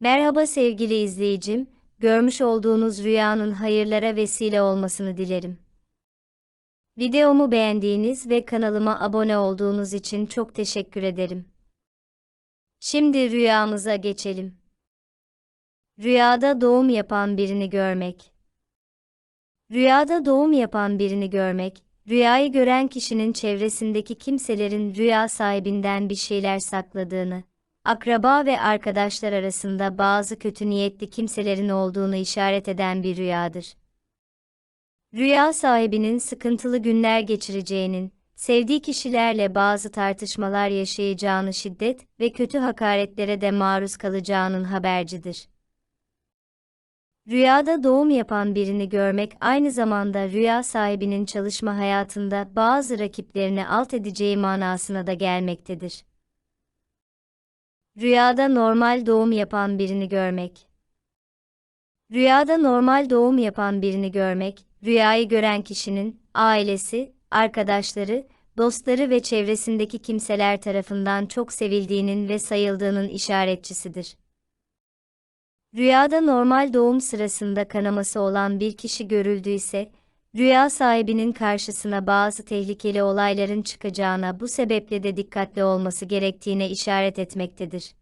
Merhaba sevgili izleyicim, görmüş olduğunuz rüyanın hayırlara vesile olmasını dilerim. Videomu beğendiğiniz ve kanalıma abone olduğunuz için çok teşekkür ederim. Şimdi rüyamıza geçelim. Rüyada doğum yapan birini görmek. Rüyada doğum yapan birini görmek, rüyayı gören kişinin çevresindeki kimselerin rüya sahibinden bir şeyler sakladığını, akraba ve arkadaşlar arasında bazı kötü niyetli kimselerin olduğunu işaret eden bir rüyadır. Rüya sahibinin sıkıntılı günler geçireceğinin, sevdiği kişilerle bazı tartışmalar yaşayacağını şiddet ve kötü hakaretlere de maruz kalacağının habercidir. Rüyada doğum yapan birini görmek aynı zamanda rüya sahibinin çalışma hayatında bazı rakiplerini alt edeceği manasına da gelmektedir. Rüyada normal doğum yapan birini görmek. Rüyada normal doğum yapan birini görmek, rüyayı gören kişinin ailesi, arkadaşları, dostları ve çevresindeki kimseler tarafından çok sevildiğinin ve sayıldığının işaretçisidir. Rüyada normal doğum sırasında kanaması olan bir kişi görüldüyse, rüya sahibinin karşısına bazı tehlikeli olayların çıkacağına bu sebeple de dikkatli olması gerektiğine işaret etmektedir.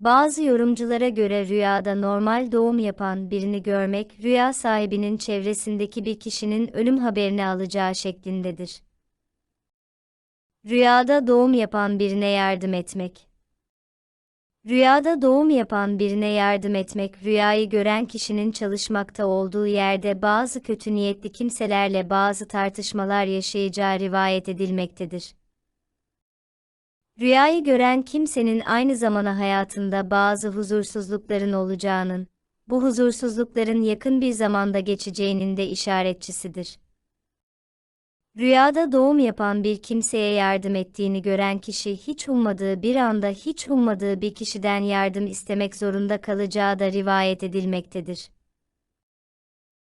Bazı yorumculara göre rüyada normal doğum yapan birini görmek, rüya sahibinin çevresindeki bir kişinin ölüm haberini alacağı şeklindedir. Rüyada doğum yapan birine yardım etmek. Rüyada doğum yapan birine yardım etmek, rüyayı gören kişinin çalışmakta olduğu yerde bazı kötü niyetli kimselerle bazı tartışmalar yaşayacağı rivayet edilmektedir. Rüyayı gören kimsenin aynı zamana hayatında bazı huzursuzlukların olacağının, bu huzursuzlukların yakın bir zamanda geçeceğinin de işaretçisidir. Rüyada doğum yapan bir kimseye yardım ettiğini gören kişi hiç ummadığı bir anda hiç ummadığı bir kişiden yardım istemek zorunda kalacağı da rivayet edilmektedir.